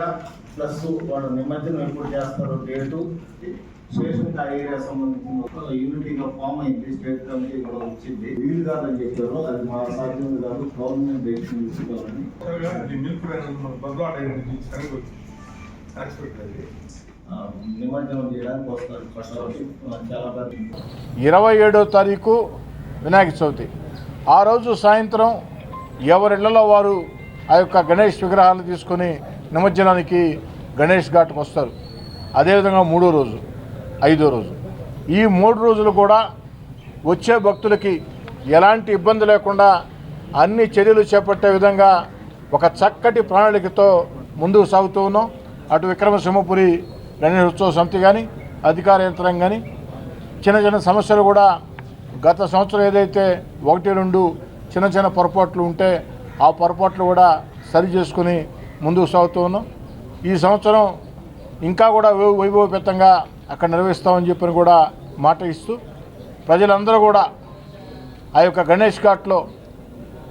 Area plus వాళ్ళు నిమజ్జనం ఎప్పుడు చేస్తారో డేటు స్టేషన్ ఆ ఏరియా సంబంధించిన యూనిటీగా ఫామ్ అయింది స్టేట్ కమిటీ కూడా వచ్చింది. వీలు కాదని చెప్పారు అది మా సాధ్యం కాదు గవర్నమెంట్ డెసిషన్ తీసుకోవాలని. నిమజ్జనం చేయడానికి వస్తారు ఇరవై ఏడో తారీఖు వినాయక చవితి. ఆ రోజు సాయంత్రం ఎవరిళ్ళలో వారు ఆ యొక్క గణేష్ విగ్రహాలను తీసుకొని నిమజ్జనానికి గణేష్ ఘాట్కి వస్తారు. అదేవిధంగా మూడో రోజు ఐదో రోజు. ఈ మూడు రోజులు కూడా వచ్చే భక్తులకి ఎలాంటి ఇబ్బంది లేకుండా అన్ని చర్యలు చేపట్టే విధంగా ఒక చక్కటి ప్రణాళికతో ముందుకు సాగుతూ ఉన్నాం. అటు విక్రమసింహపురి గణేష్ ఉత్సవ సమితి కానీ అధికార యంత్రం కానీ చిన్న చిన్న సమస్యలు కూడా గత సంవత్సరం ఏదైతే ఒకటి రెండు చిన్న చిన్న పొరపాట్లు ఉంటే ఆ పొరపాట్లు కూడా సరి చేసుకుని ముందుకు సాగుతూ ఉన్నాం ఈ సంవత్సరం ఇంకా కూడా వై- వైభవపేతంగా అక్కడ నిర్వహిస్తామని చెప్పని కూడా మాట ఇస్తూ ప్రజలందరూ కూడా ఆ యొక్క గణేష్ ఘాట్లో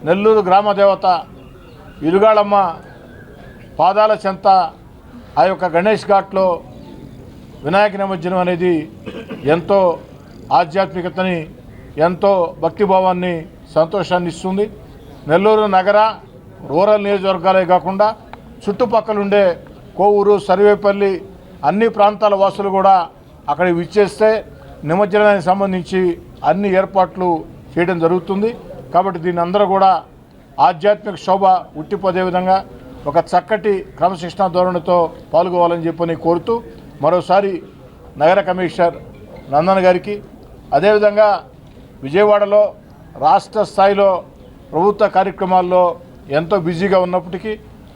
నెల్లూరు గ్రామ దేవత ఇరుగాళమ్మ పాదాల చెంత ఆ యొక్క గణేష్ ఘాట్లో వినాయక నిమజ్జనం అనేది ఎంతో ఆధ్యాత్మికతని ఎంతో భక్తిభావాన్ని సంతోషాన్ని ఇస్తుంది. నెల్లూరు నగర రూరల్ నియోజకవర్గాలే కాకుండా చుట్టుపక్కల ఉండే కోవూరు సర్వేపల్లి అన్ని ప్రాంతాల వాసులు కూడా అక్కడికి విచ్చేస్తే నిమజ్జనానికి సంబంధించి అన్ని ఏర్పాట్లు చేయడం జరుగుతుంది. కాబట్టి దీని అందరూ కూడా ఆధ్యాత్మిక శోభ ఉట్టిపోదే విధంగా ఒక చక్కటి క్రమశిక్షణ ధోరణితో పాల్గొవాలని చెప్పని కోరుతూ మరోసారి నగర కమిషనర్ నందన్ గారికి అదేవిధంగా విజయవాడలో రాష్ట్ర స్థాయిలో ప్రభుత్వ కార్యక్రమాల్లో ఎంతో బిజీగా ఉన్నప్పటికీ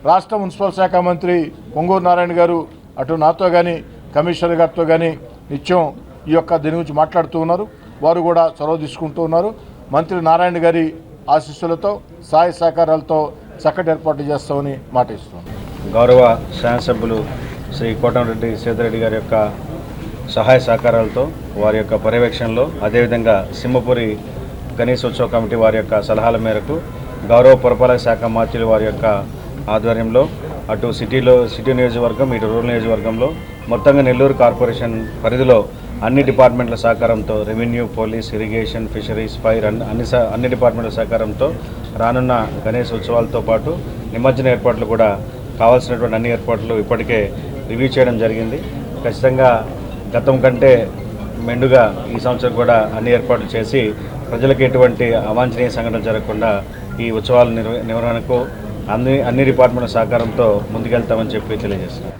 రాష్ట్ర మున్సిపల్ శాఖ మంత్రి పొంగూరు నారాయణ గారు అటు నాతో కానీ కమిషనర్ గారితో కానీ నిత్యం ఈ యొక్క దీని గురించి మాట్లాడుతూ ఉన్నారు. వారు కూడా చొరవ తీసుకుంటూ ఉన్నారు. మంత్రి నారాయణ గారి ఆశీస్సులతో సహాయ సహకారాలతో చక్కటి ఏర్పాట్లు చేస్తామని మాట గౌరవ శాసనసభ్యులు శ్రీ కోటంరెడ్డి సీతారెడ్డి గారి యొక్క సహాయ సహకారాలతో వారి యొక్క పర్యవేక్షణలో అదేవిధంగా సింహపురి గణేశోత్సవ కమిటీ వారి యొక్క సలహాల మేరకు గౌరవ పురపాలక శాఖ మంత్రులు వారి యొక్క ఆధ్వర్యంలో అటు సిటీలో సిటీ నియోజకవర్గం ఇటు రూరల్ నియోజకవర్గంలో మొత్తంగా నెల్లూరు కార్పొరేషన్ పరిధిలో అన్ని డిపార్ట్మెంట్ల సహకారంతో revenue police irrigation fisheries fire అన్ని అన్ని అన్ని డిపార్ట్మెంట్ల సహకారంతో రానున్న గణేష్ ఉత్సవాలతో పాటు నిమజ్జన ఏర్పాట్లు కూడా కావాల్సినటువంటి అన్ని ఏర్పాట్లు ఇప్పటికే రివ్యూ చేయడం జరిగింది. ఖచ్చితంగా గతం కంటే మెండుగా ఈ సంవత్సరం కూడా అన్ని ఏర్పాట్లు చేసి ప్రజలకు ఎటువంటి అవాంఛనీయ సంఘటన జరగకుండా ఈ ఉత్సవాల నిర్వహణకు అన్ని అన్ని డిపార్ట్మెంట్ల సహకారంతో ముందుకెళ్తామని చెప్పి తెలియజేస్తున్నారు.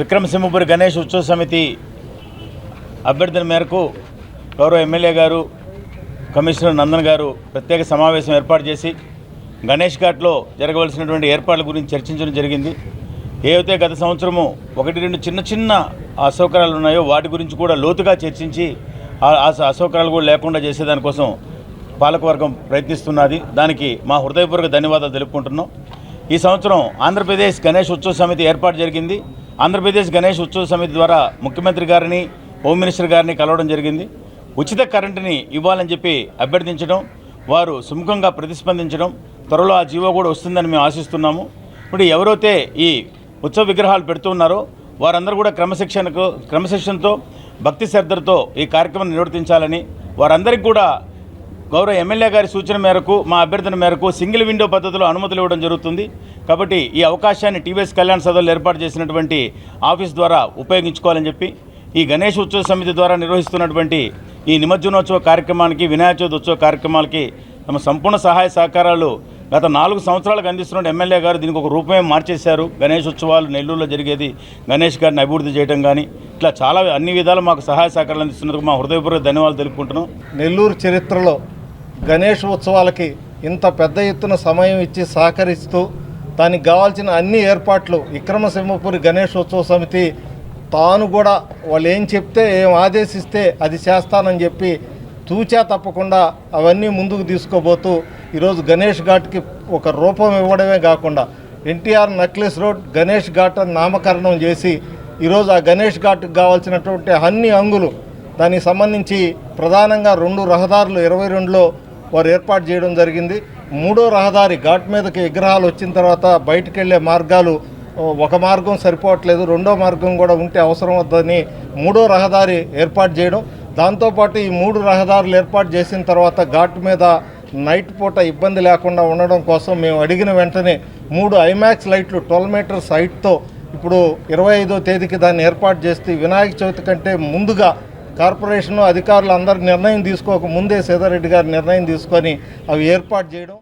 విక్రమసింహపురి గణేష్ ఉత్సవ సమితి అభ్యర్థుల మేరకు గౌరవ ఎమ్మెల్యే గారు కమిషనర్ నందన్ గారు ప్రత్యేక సమావేశం ఏర్పాటు చేసి గణేష్ ఘాట్లో జరగవలసినటువంటి ఏర్పాట్ల గురించి చర్చించడం జరిగింది. ఏవైతే గత సంవత్సరము ఒకటి రెండు చిన్న చిన్న అసౌకర్యాలు ఉన్నాయో వాటి గురించి కూడా లోతుగా చర్చించి ఆ ఆ అసౌకర్యాలు కూడా లేకుండా చేసేదానికోసం పాలకవర్గం ప్రయత్నిస్తున్నది. దానికి మా హృదయపూర్వక ధన్యవాదాలు తెలుపుకుంటున్నాం. ఈ సంవత్సరం ఆంధ్రప్రదేశ్ గణేష్ ఉత్సవ సమితి ఏర్పాటు జరిగింది. ఆంధ్రప్రదేశ్ గణేష్ ఉత్సవ సమితి ద్వారా ముఖ్యమంత్రి గారిని హోమ్ మినిస్టర్ గారిని కలవడం జరిగింది. ఉచిత కరెంటుని ఇవ్వాలని చెప్పి అభ్యర్థించడం వారు సుముఖంగా ప్రతిస్పందించడం త్వరలో ఆ జీవో కూడా వస్తుందని మేము ఆశిస్తున్నాము. ఇప్పుడు ఎవరైతే ఈ ఉత్సవ విగ్రహాలు పెడుతున్నారో వారందరూ కూడా క్రమశిక్షణకు క్రమశిక్షణతో భక్తి శ్రద్ధలతో ఈ కార్యక్రమం నిర్వర్తించాలని వారందరికీ కూడా గౌరవ ఎమ్మెల్యే గారి సూచన మేరకు మా అభ్యర్థన మేరకు సింగిల్ విండో పద్ధతిలో అనుమతులు ఇవ్వడం జరుగుతుంది. కాబట్టి ఈ అవకాశాన్ని టీవీఎస్ కళ్యాణ్ సదవులు ఏర్పాటు చేసినటువంటి ఆఫీస్ ద్వారా ఉపయోగించుకోవాలని చెప్పి ఈ గణేష్ ఉత్సవ సమితి ద్వారా నిర్వహిస్తున్నటువంటి ఈ నిమజ్జనోత్సవ కార్యక్రమానికి వినాయక చవితి ఉత్సవ కార్యక్రమాలకి తమ సంపూర్ణ సహాయ సహకారాలు గత నాలుగు సంవత్సరాలకు అందిస్తున్న ఎమ్మెల్యే గారు దీనికి ఒక రూపమే మార్చేశారు. గణేష్ ఉత్సవాలు నెల్లూరులో జరిగేది గణేష్ గారిని అభివృద్ధి చేయడం కానీ ఇట్లా చాలా అన్ని విధాలు మాకు సహాయ సహకారాలు అందిస్తున్నందుకు మా హృదయపూర్వక ధన్యవాదాలు తెలుపుకుంటున్నాం. నెల్లూరు చరిత్రలో గణేష్ ఉత్సవాలకి ఇంత పెద్ద ఎత్తున సమయం ఇచ్చి సహకరిస్తూ దానికి కావాల్సిన అన్ని ఏర్పాట్లు విక్రమసింహపురి గణేష్ ఉత్సవ సమితి తాను కూడా వాళ్ళు ఏం చెప్తే ఏం ఆదేశిస్తే అది చేస్తానని చెప్పి తూచా తప్పకుండా అవన్నీ ముందుకు తీసుకోబోతూ ఈరోజు గణేష్ ఘాట్కి ఒక రూపం ఇవ్వడమే కాకుండా NTR necklace road Ganesh Ghat అని నామకరణం చేసి ఈరోజు ఆ గణేష్ ఘాట్కి కావాల్సినటువంటి అన్ని అంగులు దానికి సంబంధించి ప్రధానంగా రెండు రహదారులు ఇరవై రెండులో వారు ఏర్పాటు చేయడం జరిగింది. మూడో రహదారి ఘాట్ మీదకి విగ్రహాలు వచ్చిన తర్వాత బయటకు వెళ్ళే మార్గాలు ఒక మార్గం సరిపోవట్లేదు రెండో మార్గం కూడా ఉంటే అవసరం వద్దని మూడో రహదారి ఏర్పాటు చేయడం. దాంతోపాటు ఈ మూడు రహదారులు ఏర్పాటు చేసిన తర్వాత ఘాట్ మీద నైట్ పూట ఇబ్బంది లేకుండా ఉండడం కోసం మేము అడిగిన వెంటనే మూడు ఐమాక్స్ లైట్లు ట్వెల్వ్ మీటర్స్ హైట్తో ఇప్పుడు ఇరవై ఐదో తేదీకి దాన్ని ఏర్పాటు చేస్తే వినాయక చవితి కంటే ముందుగా కార్పొరేషన్ అధికారులు అందరు నిర్ణయం తీసుకోక ముందే సీతారెడ్డి గారు నిర్ణయం తీసుకొని అవి ఏర్పాటు చేయడం